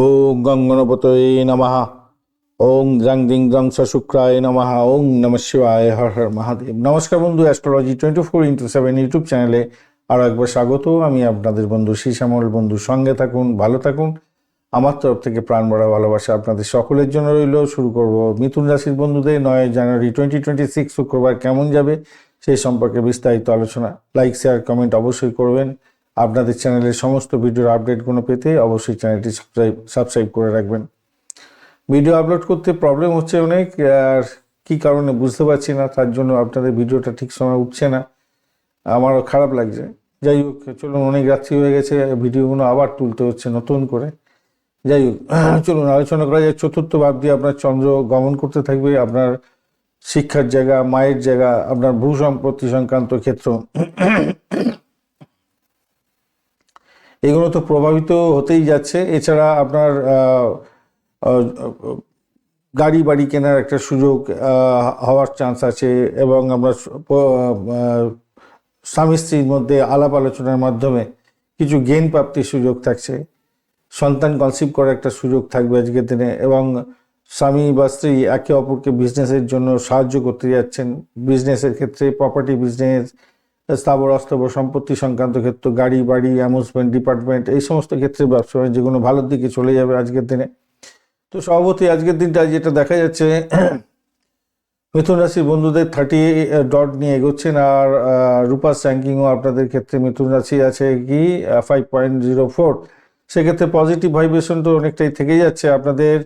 ওং গং গণপতয়ে নমঃ। ওং দ্রাং দিং দ্রং শুক্রায় নমঃ। ওং নম শিবায় হর হর মহাদেব। নমস্কার বন্ধু, astrology twenty four into seven YouTube চ্যানেলে আরও একবার স্বাগত। আমি আপনাদের বন্ধু শ্যামল বন্ধু, সঙ্গে থাকুন, ভালো থাকুন। আমার তরফ থেকে প্রাণ ভরা ভালোবাসা আপনাদের সকলের জন্য রইল। শুরু করব মিথুন রাশির বন্ধুদের। নয় জানুয়ারি টোয়েন্টি টোয়েন্টি সিক্স শুক্রবার কেমন যাবে সেই সম্পর্কে বিস্তারিত আলোচনা। লাইক শেয়ার কমেন্ট অবশ্যই করবেন। আপনাদের চ্যানেলের সমস্ত ভিডিওর আপডেটগুলো পেতে অবশ্যই চ্যানেলটি সাবস্ক্রাইব সাবস্ক্রাইব করে রাখবেন। ভিডিও আপলোড করতে প্রবলেম হচ্ছে অনেক, আর কী কারণে বুঝতে পারছি না, তার জন্য আপনাদের ভিডিওটা ঠিক সময় উঠছে না। আমারও খারাপ লাগছে। যাই হোক, চলুন, অনেক রাত্রি হয়ে গেছে, ভিডিওগুলো আবার তুলতে হচ্ছে নতুন করে। যাই হোক, চলুন, আলোচনা করা যায় চতুর্থ ভাব দিয়ে আপনার চন্দ্র গমন করতে থাকবে। আপনার শিক্ষার জায়গা, মায়ের জায়গা, আপনার ভূ সম্পত্তি সংক্রান্ত ক্ষেত্র। এগুলো তো প্রভাবিত হতেই যাচ্ছে। এছাড়া আপনার গাড়ি বাড়ি কেনার একটা সুযোগ হওয়ার চান্স আছে এবং আমরা স্বামী স্ত্রীর মধ্যে আলাপ আলোচনার মাধ্যমে কিছু জ্ঞান প্রাপ্তির সুযোগ থাকছে। সন্তান কনসিভ করার একটা সুযোগ থাকবে আজকের দিনে এবং স্বামী বা স্ত্রী একে অপরকে বিজনেসের জন্য সাহায্য করতে যাচ্ছেন। বিজনেসের ক্ষেত্রে প্রপার্টি বিজনেস স্থাবর, অস্থাবর, সম্পত্তি সংক্রান্ত ক্ষেত্র, গাড়ি, বাড়ি অ্যামুজমেন্ট ডিপার্টমেন্ট এই সমস্ত ক্ষেত্রে ব্যবসা যেগুলো ভালোর দিকে চলে যাবে আজকের দিনে। তো সভাপতি আজকের দিনটা যেটা দেখা যাচ্ছে, মিথুন রাশির বন্ধুদের থার্টি ডট নিয়ে এগোচ্ছেন আর রূপাস র্যাঙ্কিংও আপনাদের ক্ষেত্রে মিথুন রাশি আছে কি ফাইভ পয়েন্ট জিরো ফোর সেক্ষেত্রে পজিটিভ ভাইব্রেশন তো অনেকটাই থেকে যাচ্ছে। আপনাদের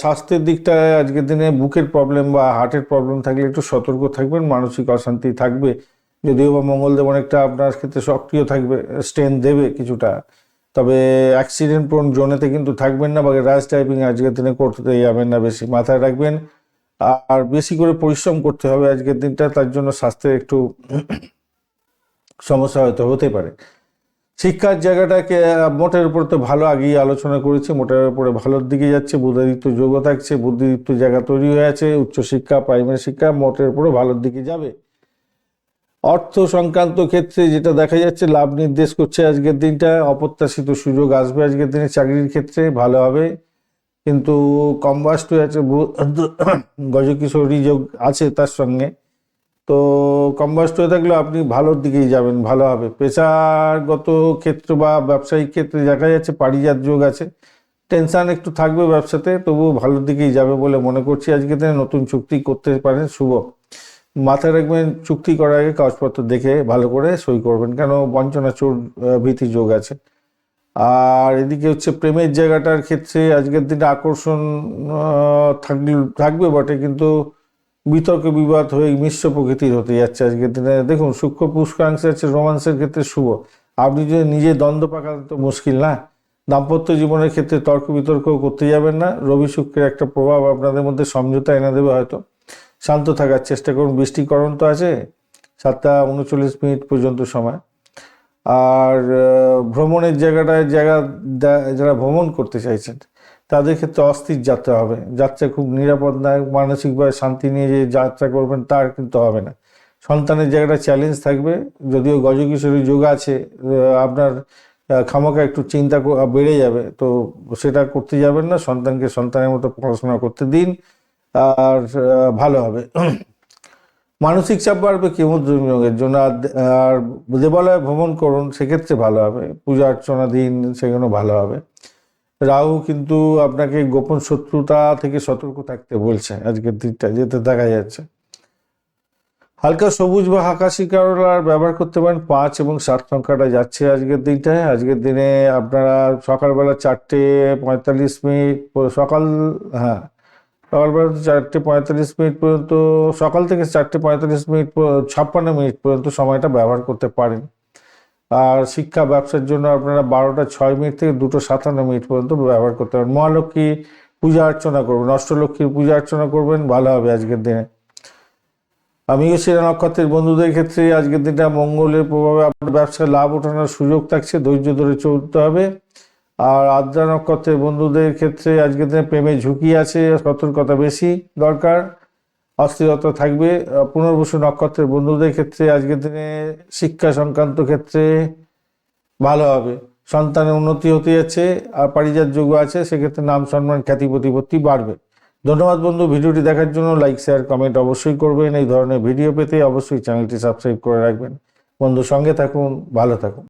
স্বাস্থ্যের দিকটায় আজকের দিনে বুকের প্রবলেম বা হার্টের প্রবলেম থাকলে একটু সতর্ক থাকবেন, মানসিক অশান্তি থাকবে। যদিও বা মঙ্গলদেব অনেকটা আপনার ক্ষেত্রে সক্রিয় থাকবে স্ট্রেন দেবে কিছুটা। তবে অ্যাক্সিডেন্ট প্রোন জোনেতে কিন্তু থাকবেন না বা র্যাশ ড্রাইভিং আজকের দিনে করতে যাবেন না, বেশি মাথায় রাখবেন। আর বেশি করে পরিশ্রম করতে হবে আজকের দিনটা, তার জন্য স্বাস্থ্যের একটু সমস্যা হয়তো হতে পারে। শিক্ষার জায়গাটাকে, মোটের উপর তো ভালো আগেই আলোচনা করেছি, মোটের উপরে ভালোর দিকে যাচ্ছে, বুদ্ধিদীপ্ত যোগ্য থাকছে, বুদ্ধিদীপ্ত জায়গা তৈরি হয়ে আছে, উচ্চশিক্ষা প্রাইমারি শিক্ষা, মোটের উপরে ভালোর দিকে যাবে। অর্থ সংক্রান্ত ক্ষেত্রে যেটা দেখা যাচ্ছে, লাভ নির্দেশ করছে আজকের দিনটা। অপ্রত্যাশিত সুযোগ আসবে আজকের দিনে চাকরির ক্ষেত্রে, ভালো হবে। কিন্তু কম্বাস্ট আছে গজকিশোরী যোগ আছে তার সঙ্গে। তো কম্বাস্ট হয়ে থাকলে আপনি ভালোর দিকেই যাবেন, ভালো হবে। পেশাগত ক্ষেত্র বা ব্যবসায়িক ক্ষেত্রে দেখা যাচ্ছে পারিজাত যোগ আছে। টেনশন একটু থাকবে ব্যবসাতে, তবুও ভালোর দিকেই যাবে বলে মনে করছি। আজকে দিনে নতুন চুক্তি করতে পারেন, শুভ। মাথায় রাখবেন, চুক্তি করার আগে কাগজপত্র দেখে ভালো করে সই করবেন। কেন? বঞ্চনা চোর ভীতি যোগ আছে। আর এদিকে হচ্ছে প্রেমের জায়গাটার ক্ষেত্রে আজকের দিনে আকর্ষণ থাকবে বটে, কিন্তু বিতর্ক, বিবাদ হয়ে মিশ্র প্রকৃতির হতে যাচ্ছে আজকের দিনে। দেখুন, সূক্ষ্ম পুষ্কাংশে আছে, রোমান্সের ক্ষেত্রে শুভ। আপনি যদি নিজে দ্বন্দ্ব পাকাতে তো মুশকিল না? দাম্পত্য জীবনের ক্ষেত্রে তর্ক বিতর্ক করতে যাবেন না। রবি শুক্রের একটা প্রভাব আপনাদের মধ্যে সমঝোতা এনে দেবে হয়তো। শান্ত থাকার চেষ্টা করুন বৃষ্টিকরণ তো আছে, সাতটা উনচল্লিশ মিনিট পর্যন্ত সময়। আর ভ্রমণের জায়গাটায় জায়গা যারা ভ্রমণ করতে চাইছেন, তাদের ক্ষেত্রে অস্থির যাত্রা হবে। যাত্রা খুব নিরাপদ না মানসিকভাবে শান্তি নিয়ে যে যাত্রা করবেন তার কিন্তু হবে না। সন্তানের জায়গাটা চ্যালেঞ্জ থাকবে, যদিও গজকিশোরী যোগ আছে আপনার খামাখা একটু চিন্তা বেড়ে যাবে, তো সেটা করতে যাবেন না, সন্তানকে সন্তানের মতো পড়াশোনা করতে দিন। আর ভালো হবে। মানসিক চাপ বাড়বে কেমোদ্রমিয়োগের জন্য? আর আর দেবালয়ে ভ্রমণ করুন, সেক্ষেত্রে ভালো হবে। পূজা অর্চনা দিন সেগুলো ভালো হবে। রাহু কিন্তু আপনাকে গোপন শত্রুতা থেকে সতর্ক থাকতে বলছে। আজকের দিনটা যেতে দেখা যাচ্ছে। হালকা সবুজ বা আকাশি কালার ব্যবহার করতে পারেন। পাঁচ এবং সাত সংখ্যাটা যাচ্ছে আজকের দিনটায় আজকের দিনে আপনারা সকালবেলা চারটে পঁয়তাল্লিশ মিনিট, সকাল হ্যাঁ সকালবেলা চারটে পঁয়তাল্লিশ মিনিট পর্যন্ত, সকাল থেকে চারটে পঁয়তাল্লিশ মিনিট ছাপ্পান্ন মিনিট পর্যন্ত সময়টা ব্যবহার করতে পারেন। আর শিক্ষা ব্যবসার জন্য আপনারা বারোটা ছয় মিনিট থেকে দুটো সাতান্ন মিনিট পর্যন্ত ব্যবহার করতে পারেন। মহালক্ষ্মী পূজা অর্চনা করবেন অষ্টলক্ষ্মীর পূজা অর্চনা করবেন, ভালো হবে আজকের দিনে। আমি শিরা নক্ষত্রের বন্ধুদের ক্ষেত্রে আজকের দিনটা মঙ্গলের প্রভাবে আপনার ব্যবসায় লাভ ওঠানোর সুযোগ থাকছে, ধৈর্য ধরে চলতে হবে। আর আদ্রা নক্ষত্রের বন্ধুদের ক্ষেত্রে আজকের দিনে প্রেমে ঝুঁকি আছে, সতর্কতা বেশি দরকার, অস্থিরতা থাকবে। পুনর্বসু নক্ষত্রের বন্ধুদের ক্ষেত্রে আজকের দিনে শিক্ষা সংক্রান্ত ক্ষেত্রে ভালো হবে। সন্তানের উন্নতি হতে যাচ্ছে আর পারিজাত যোগ্য আছে, সেক্ষেত্রে নাম সম্মান, খ্যাতি, প্রতিপত্তি বাড়বে। ধন্যবাদ বন্ধু, ভিডিওটি দেখার জন্য লাইক শেয়ার কমেন্ট অবশ্যই করবেন। এই ধরনের ভিডিও পেতে অবশ্যই চ্যানেলটি সাবস্ক্রাইব করে রাখবেন। বন্ধু, সঙ্গে থাকুন, ভালো থাকুন।